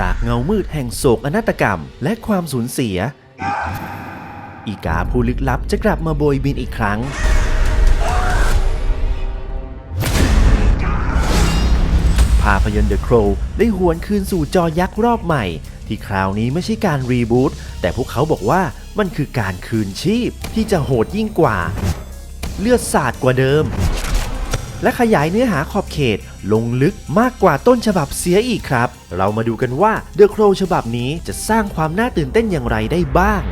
จากเงามืดแห่งโศกอนาตกรรม และความสูญเสีย อีกาผู้ลึกลับจะกลับมาโบยบินอีกครั้ง ภาพยนตร์ The Crow ได้หวนคืนสู่จอยักษ์รอบใหม่ ที่คราวนี้ไม่ใช่การรีบูตแต่พวกเขาบอกว่ามันคือการคืนชีพที่จะโหดยิ่งกว่า เลือดสาดกว่าเดิม และขยายเนื้อหาขอบเขต ลงลึกมากกว่าต้นฉบับเสียอีกครับ เรามาดูกันว่า The Crow ฉบับนี้จะสร้างความน่าตื่นเต้นอย่างไรได้บ้าง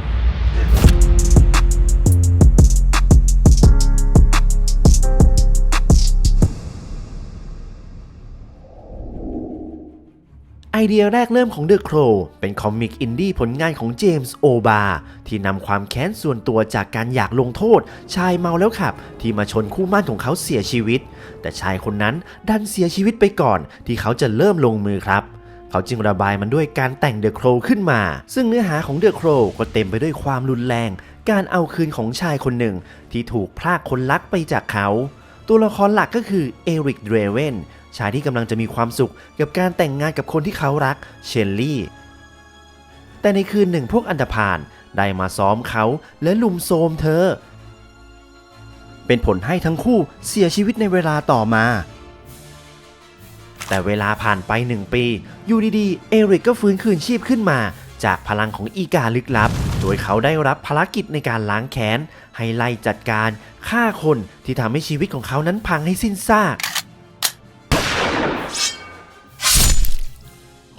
ไอเดียแรกเริ่มของ The Crow เป็นคอมิกอินดี้ผลงานของเจมส์โอบาที่นำความแค้นส่วนตัวจากการอยากลงโทษ ชายเมาแล้วขับ ที่มาชนคู่มั่นของเขาเสียชีวิต แต่ชายคนนั้นดันเสียชีวิตไปก่อน ที่เขาจะเริ่มลงมือครับเขาจึงระบายมันด้วยการแต่ง The Crow ขึ้นมา ซึ่งเนื้อหาของ The Crow ก็เต็มไปด้วยความรุนแรง การเอาคืนของชายคนหนึ่ง ที่ถูกพรากคนรักไปจากเขา ตัวละครหลักก็คือเอริกเดรเวน ชายที่กำลังจะมีความสุขกับการแต่งงานกับคนที่เขารักเชลลี่ แต่ในคืนหนึ่งพวกอันธพาลได้มาซ้อมเขาและลุมโทมเธอ เป็นผลให้ทั้งคู่เสียชีวิตในเวลาต่อมา แต่เวลาผ่านไปหนึ่งปี อยู่ดีๆ เอริกก็ฟื้นคืนชีพขึ้นมา จากพลังของอีกาลึกลับ โดยเขาได้รับภารกิจในการล้างแค้น ให้ไล่จัดการฆ่าคนที่ทำให้ชีวิตของเขานั้นพังให้สิ้นซาก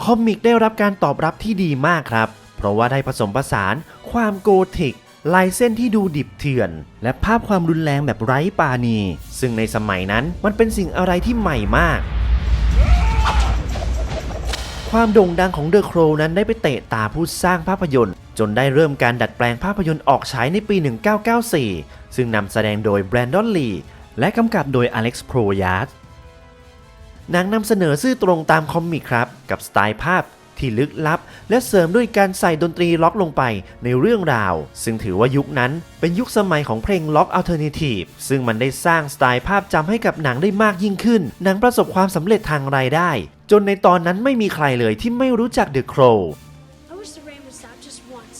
คอมิกได้รับการตอบรับที่ดีมากครับ เพราะว่าได้ผสมผสานความโกธิกลายเส้นที่ดูดิบเถื่อน และภาพความรุนแรงแบบไร้ปาณี ซึ่งในสมัยนั้นมันเป็นสิ่งอะไรที่ใหม่มาก ความโด่งดังของเดอะโครนั้นได้ไปเตะตาผู้สร้างภาพยนตร์ จนได้เริ่มการดัดแปลงภาพยนตร์ออกฉายในปี 1994 ซึ่งนำแสดงโดยแบรนดอนลีและกำกับโดยอเล็กซ์โพรยาร์ด หนังนำเสนอซื่อตรงตามคอมิกครับ กับสไตล์ภาพที่ลึกลับ และเสริมด้วยการใส่ดนตรีล็อกลงไปในเรื่องราว ซึ่งถือว่ายุคนั้นเป็นยุคสมัยของเพลงล็อกอัลเทอร์เนทีฟซึ่งมันได้สร้างสไตล์ภาพจำให้กับหนังได้มากยิ่งขึ้น หนังประสบความสำเร็จทางรายได้ จนในตอนนั้นไม่มีใครเลยที่ไม่รู้จัก The Crow I wish the rain would stop just once.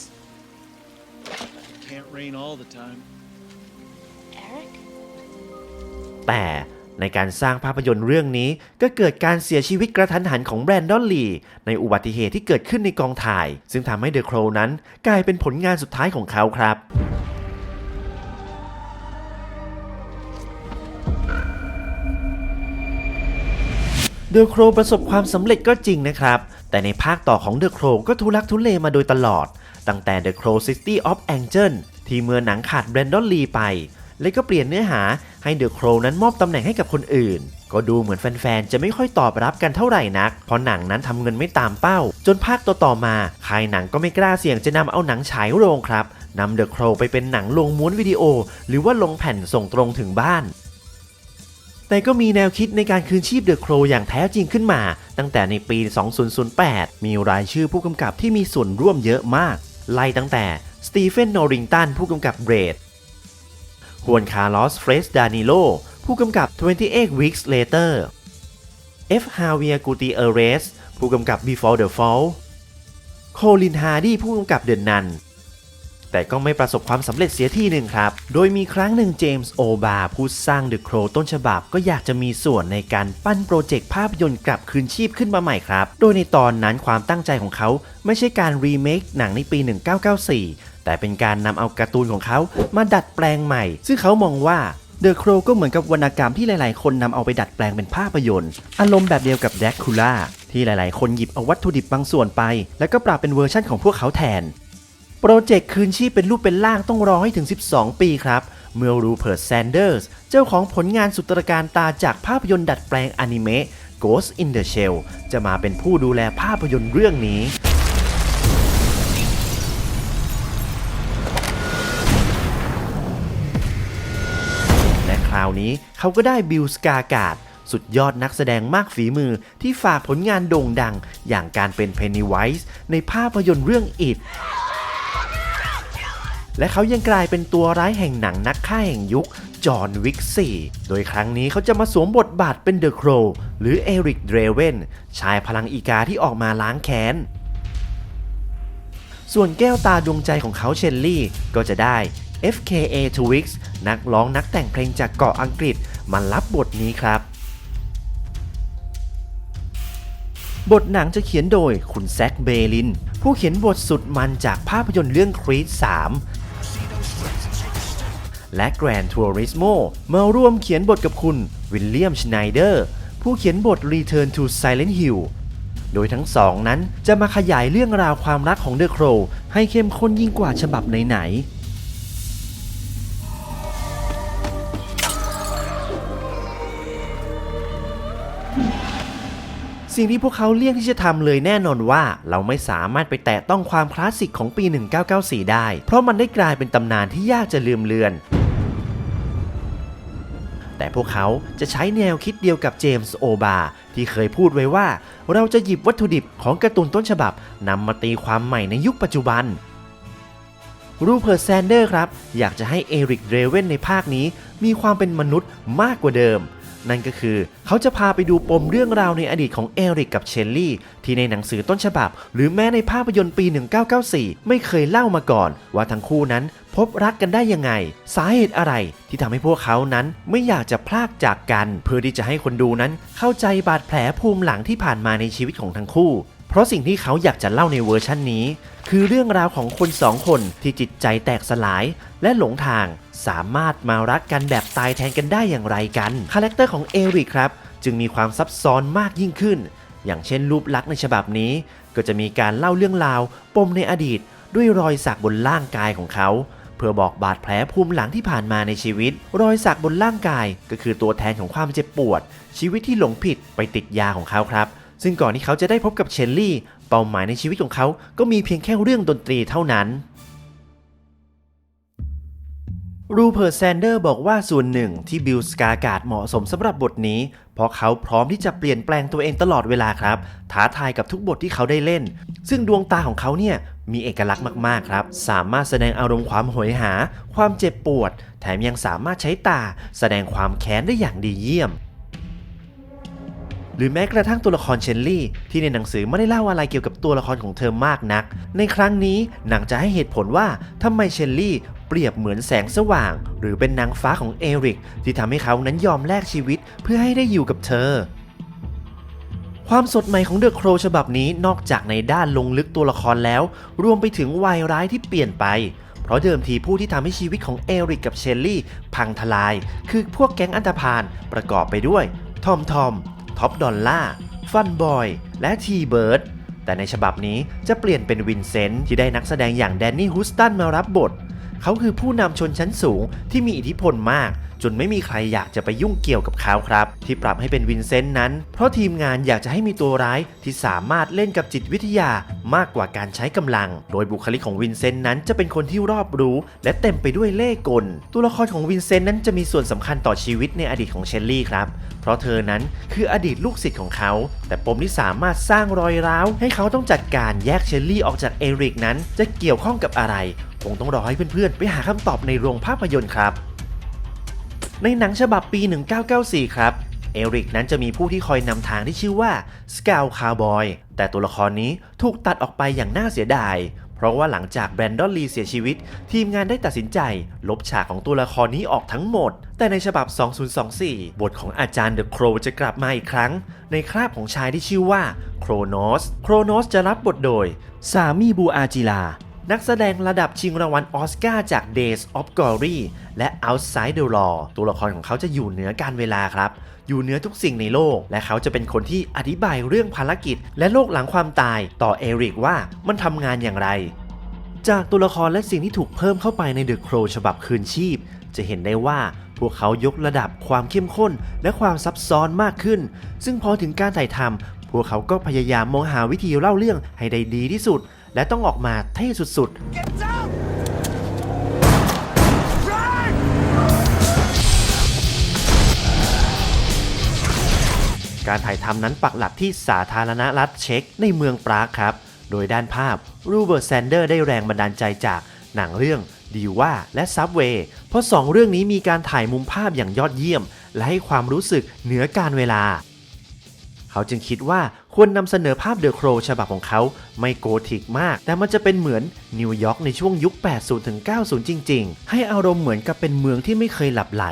Can't rain all the time. Eric? แต่ ในการสร้างภาพยนตร์เรื่องนี้ก็เกิดการเสียชีวิตกระทันหันของแบรนดอนลีในอุบัติเหตุที่เกิดขึ้นในกองถ่าย ซึ่งทำให้เดอะโครนั้นกลายเป็นผลงานสุดท้ายของเขาครับเดอะโครประสบความสำเร็จก็จริงนะครับ แต่ในภาคต่อของเดอะโครก็ทุลักทุเลมาโดยตลอด ตั้งแต่ The Crow City of Angel ที่เมื่อหนังขาดแบรนดอนลีไป และก็เปลี่ยนเนื้อหาให้เดอะโครนั้นมอบตำแหน่งให้กับคนอื่น ก็ดูเหมือนแฟนๆ จะไม่ค่อยตอบรับกันเท่าไหร่นัก เพราะหนังนั้นทำเงินไม่ตามเป้า จนภาคต่อๆมาค่ายหนังก็ไม่กล้าเสี่ยงจะนำเอาหนังฉายโรงครับนำเดอะโครไปเป็นหนังลงม้วนวิดีโอ หรือว่าลงแผ่นส่งตรงถึงบ้านแต่ก็มีแนวคิดในการคืนชีพเดอะโครอย่างแท้จริงขึ้นมา ตั้งแต่ในปี 2008 มีรายชื่อผู้กำกับที่มีส่วนร่วมเยอะมาก ไล่ตั้งแต่สตีเฟนโนริงตันผู้กำกับเบรด ฮวนคาร์ลอสเฟรสดานิโล ผู้กำกับ 28 Weeks Later F. Javier Gutierrez ผู้กำกับ Before the Fall โคลินฮาร์ดีผู้กำกับเดนนันแต่ก็ไม่ประสบความสำเร็จเสียทีหนึ่งครับ โดยมีครั้งหนึ่งเจมส์โอบาผู้สร้าง The Crow ต้นฉบับก็อยากจะมีส่วนในการปั้นโปรเจกต์ภาพยนตร์กลับคืนชีพขึ้นมาใหม่ครับ โดยในตอนนั้นความตั้งใจของเขาไม่ใช่การรีเมคหนังในปี 1994 แต่เป็นการนำเอาการ์ตูนของเขามาดัดแปลงใหม่ ซึ่งเขามองว่า The Crow ก็เหมือนกับวรรณกรรมที่หลายๆ คนนำเอาไปดัดแปลงเป็นภาพยนตร์ อารมณ์แบบเดียวกับแดกคูล่าที่หลายๆ คนหยิบเอาวัตถุดิบบางส่วนไป แล้วก็ปรับเป็นเวอร์ชั่นของพวกเขาแทน โปรเจกต์คืนชีพเป็นรูปเป็นร่างต้องรอให้ถึง 12 ปีครับ เมื่อรูเพิร์ตแซนเดอร์สเจ้าของผลงานสุตรการตาจากภาพยนตร์ดัดแปลงอนิเมะ Ghost in the Shell จะมาเป็นผู้ดูแลภาพยนตร์เรื่องนี้ นี้เขาก็ได้บิลสกาการ์ดสุดยอดนักแสดงมากฝีมือที่ฝากผลงานโด่งดัง อย่างการเป็นเพนนีไวส์ในภาพยนตร์เรื่องอิดและเขายังกลายเป็นตัวร้ายแห่งหนังนักฆ่าแห่งยุค จอห์นวิก4โดยครั้งนี้เขาจะมาสวมบทบาทเป็นเดอะโครหรือเอริกเดรเวนชายพลังอีกาที่ออกมาล้างแค้น ส่วนแก้วตาดวงใจของเขาเชลลี่ก็จะได้ FKA Twix นักร้องนักแต่งเพลงจากเกาะอังกฤษมารับบทนี้ครับ บทหนังจะเขียนโดยคุณแซคเบลิน ผู้เขียนบทสุดมันจากภาพยนตร์เรื่องครีด3และ Gran Turismo มาร่วมเขียนบทกับคุณวิลเลียมชไนเดอร์ผู้เขียนบท Return to Silent Hill โดยทั้งสองนั้นจะมาขยายเรื่องราวความรักของเดอะโครให้เข้มข้นยิ่งกว่าฉบับไหนๆ สิ่งที่พวกเขาเลี่ยงที่จะทำเลยแน่นอนว่า เราไม่สามารถไปแตะต้องความคลาสสิกของปี 1994 ได้ เพราะมันได้กลายเป็นตำนานที่ยากจะลืมเลือนแต่พวกเขาจะใช้แนวคิดเดียวกับเจมส์โอบาที่เคยพูดไว้ว่า เราจะหยิบวัตถุดิบของการ์ตูนต้นฉบับนำมาตีความใหม่ในยุคปัจจุบัน รูเพิร์ตแซนเดอร์ครับ อยากจะให้เอริกเดรเวนในภาคนี้มีความเป็นมนุษย์มากกว่าเดิม นั่นก็คือเขาจะพาไปดูปมเรื่องราวในอดีตของเอริกกับเชลลี่ ที่ในหนังสือต้นฉบับ หรือแม้ในภาพยนตร์ปี 1994 ไม่เคยเล่ามาก่อน ว่าทั้งคู่นั้นพบรักกันได้ยังไง สาเหตุอะไรที่ทำให้พวกเขานั้นไม่อยากจะพลากจากกัน เพื่อที่จะให้คนดูนั้นเข้าใจบาดแผลภูมิหลังที่ผ่านมาในชีวิตของทั้งคู่ เพราะสิ่งที่เขาอยากจะเล่าในเวอร์ชั่นนี้ คือเรื่องราวของคนสองคนที่จิตใจแตกสลายและหลงทาง สามารถมารักกันแบบตายแทนกันได้อย่างไรกันคาแรคเตอร์ของเอริกครับจึงมีความซับซ้อนมากยิ่งขึ้น อย่างเช่นรูปลักษณ์ในฉบับนี้ ก็จะมีการเล่าเรื่องราวปมในอดีต ด้วยรอยสักบนร่างกายของเขา เพื่อบอกบาดแผลภูมิหลังที่ผ่านมาในชีวิต รอยสักบนร่างกายก็คือตัวแทนของความเจ็บปวด ชีวิตที่หลงผิดไปติดยาของเขาครับ ซึ่งก่อนที่เขาจะได้พบกับเชลลี่ เป้าหมายในชีวิตของเขาก็มีเพียงแค่เรื่องดนตรีเท่านั้นรูเพิร์ตแซนเดอร์บอกว่าส่วนหนึ่งที่บิลสกาการ์ดเหมาะสมสำหรับบทนี้ เพราะเขาพร้อมที่จะเปลี่ยนแปลงตัวเองตลอดเวลาครับ ท้าทายกับทุกบทที่เขาได้เล่น ซึ่งดวงตาของเขาเนี่ยมีเอกลักษณ์มากๆครับ สามารถแสดงอารมณ์ความโหยหา ความเจ็บปวด แถมยังสามารถใช้ตา แสดงความแค้นได้อย่างดีเยี่ยม รือแม้กระทั่งตัวละครเชนลี่ ที่ในหนังสือไม่ได้เล่าอะไรเกี่ยวกับตัวละครของเธอมากนัก ในครั้งนี้หนังจะให้เหตุผลว่าทำไมเชนลี่เปรียบเหมือนแสงสว่าง หรือเป็นนางฟ้าของเอริกที่ทำให้เขานั้นยอมแลกชีวิตเพื่อให้ได้อยู่กับเธอความสดใหม่ของเดอะโครฉบับนี้นอกจากในด้านลงลึกตัวละครแล้ว รวมไปถึงวัยร้ายที่เปลี่ยนไป เพราะเดิมทีผู้ที่ทำให้ชีวิตของเอริกกับเชลลี่ พังทลาย คือพวกแก๊งอันธพาลประกอบไปด้วย ทอมทอม ท็อปดอลล่าฟันบอย และทีเบิร์ดแต่ในฉบับนี้จะเปลี่ยนเป็นวินเซนต์ที่ได้นักแสดงอย่างแดนนี่ฮุสตันมารับบท เขาคือผู้นำชนชั้นสูงที่มีอิทธิพลมาก จนไม่มีใครอยากจะไปยุ่งเกี่ยวกับเขาครับ ที่ปรับให้เป็นวินเซนต์นั้น เพราะทีมงานอยากจะให้มีตัวร้ายที่สามารถเล่นกับจิตวิทยามากกว่าการใช้กำลัง โดยบุคลิกของวินเซนต์นั้นจะเป็นคนที่รอบรู้ และเต็มไปด้วยเล่ห์กล ตัวละครของวินเซนต์นั้นจะมีส่วนสำคัญต่อชีวิตในอดีตของเชลลี่ครับ เพราะเธอนั้นคืออดีตลูกศิษย์ของเขา แต่ปมที่สามารถสร้างรอยร้าว ให้เขาต้องจัดการแยกเชลลี่ออกจากเอริกนั้น จะเกี่ยวข้องกับอะไร คงต้องรอให้เพื่อนๆ ไปหาคำตอบในโรงภาพยนตร์ครับ ในหนังฉบับปี 1994 ครับ เอริกนั้นจะมีผู้ที่คอยนำทางที่ชื่อว่าสกาวคาร์บอยแต่ตัวละครนี้ถูกตัดออกไปอย่างน่าเสียดาย เพราะว่าหลังจากแบรนดอนลีเสียชีวิต ทีมงานได้ตัดสินใจ ลบฉากของตัวละครนี้ออกทั้งหมด แต่ในฉบับ 2024 บทของอาจารย์เดอะโครจะกลับมาอีกครั้ง ในคราบของชายที่ชื่อว่าโครโนส โครโนสจะรับบทโดยซามีบูอาจิลา นักแสดงระดับชิงรางวัลออสการ์จาก Days of Glory และ Outside the Law ตัวละครของเขาจะอยู่เหนือการเวลาครับ อยู่เหนือทุกสิ่งในโลก และเขาจะเป็นคนที่อธิบายเรื่องภารกิจ และโลกหลังความตายต่อเอริกว่ามันทำงานอย่างไร จากตัวละครและสิ่งที่ถูกเพิ่มเข้าไปใน The Crow ฉบับคืนชีพ จะเห็นได้ว่าพวกเขายกระดับความเข้มข้น และความซับซ้อนมากขึ้น ซึ่งพอถึงการถ่ายทำพวกเขาก็พยายามมองหาวิธีเล่าเรื่องให้ได้ดีที่สุด และต้องออกมาเท่สุดๆ การถ่ายทำนั้นปักหลักที่สาธารณรัฐเช็กในเมืองปรากครับ โดยด้านภาพรูเบิร์ตแซนเดอร์ได้แรงบันดาลใจจากหนังเรื่องดีว่าและซับเวย์เพราะสองเรื่องนี้มีการถ่ายมุมภาพอย่างยอดเยี่ยม และให้ความรู้สึกเหนือการเวลา เขาจึงคิดว่าควรนำเสนอภาพเดอะโครฉบับของเขาไม่โกธิกมาก แต่มันจะเป็นเหมือนนิวยอร์กในช่วงยุค 80ถึง90 จริง ๆ ให้อารมณ์เหมือนกับเป็นเมืองที่ไม่เคยหลับไหล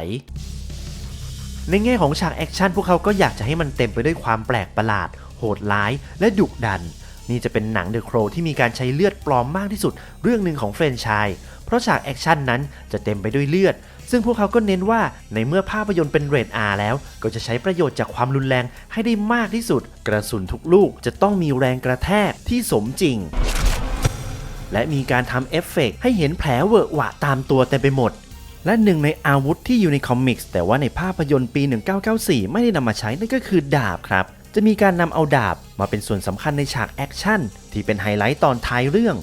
ในแง่ของฉากแอคชั่นพวกเขาก็อยากจะให้มันเต็มไปด้วยความแปลกประหลาด โหดร้าย และดุดัน นี่จะเป็นหนังเดอะโครที่มีการใช้เลือดปลอมมากที่สุดเรื่องหนึ่งของแฟรนไชส์เพราะฉากแอคชั่นนั้นจะเต็มไปด้วยเลือด ซึ่งพวกเขาก็เน้นว่าในเมื่อภาพยนตร์เป็นเรท R แล้ว ก็จะใช้ประโยชน์จากความรุนแรงให้ได้มากที่สุด กระสุนทุกลูกจะต้องมีแรงกระแทกที่สมจริงและมีการทำเอฟเฟกต์ให้เห็นแผลเวอะหวะตามตัวเต็มไปหมด และหนึ่งในอาวุธที่อยู่ในคอมิกส์แต่ว่าในภาพยนตร์ปี 1994 ไม่ได้นำมาใช้นั่นก็คือดาบครับ จะมีการนำเอาดาบมาเป็นส่วนสำคัญในฉากแอคชั่นที่เป็นไฮไลท์ตอนท้ายเรื่อง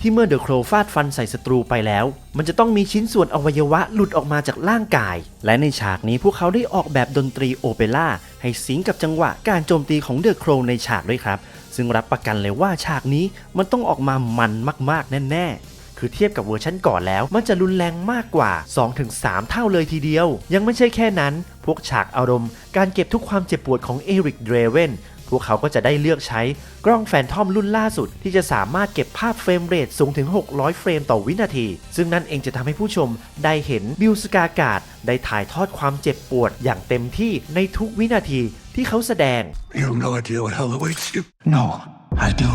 ที่เมื่อเดอะโครฟาดฟันใส่ศัตรูไปแล้ว มันจะต้องมีชิ้นส่วนอวัยวะหลุดออกมาจากร่างกาย และในฉากนี้พวกเขาได้ออกแบบดนตรีโอเปร่าให้สิงกับจังหวะการโจมตีของเดอะโครในฉากด้วยครับ ซึ่งรับประกันเลยว่าฉากนี้มันต้องออกมามันมากๆแน่ๆ คือเทียบกับเวอร์ชันก่อนแล้ว มันจะรุนแรงมากกว่า 2-3 เท่าเลยทีเดียว ยังไม่ใช่แค่นั้น พวกฉากอารมณ์ การเก็บทุกความเจ็บปวดของเอริกเดรเวนพวกเขาก็จะได้เลือกใช้กล้องแฟนทอมรุ่นล่าสุด ที่จะสามารถเก็บภาพเฟรมเรทสูงถึง 600 เฟรมต่อวินาที ซึ่งนั่นเองจะทำให้ผู้ชมได้เห็นบิลสกากาดได้ถ่ายทอดความเจ็บปวดอย่างเต็มที่ในทุกวินาทีที่เขาแสดง You have no idea what hell awaits you. No, I do.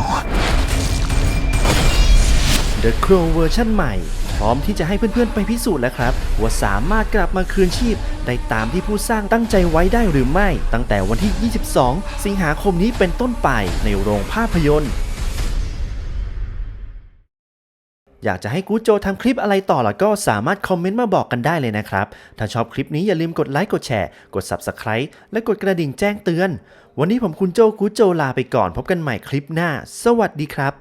The Crow เวอร์ชันใหม่ พร้อมที่จะให้เพื่อนๆไปพิสูจน์แล้วครับ ว่าสามารถกลับมาคืนชีพ ได้ตามที่ผู้สร้างตั้งใจไว้ได้หรือไม่ ตั้งแต่วันที่ 22 สิงหาคมนี้เป็นต้นไปในโรงภาพยนตร์อยากจะให้กูโจทำคลิปอะไรต่อล้วก็สามารถคอมเมนต์มาบอกกันได้เลยนะครับ ถ้าชอบคลิปนี้อย่าลืมกดไลค์กดแชร์ กด Subscribe และกดกระดิ่งแจ้งเตือน วันนี้ผมคุณโจกูโจลาไปก่อนพบกันใหม่คลิปหน้า สวัสดีครับ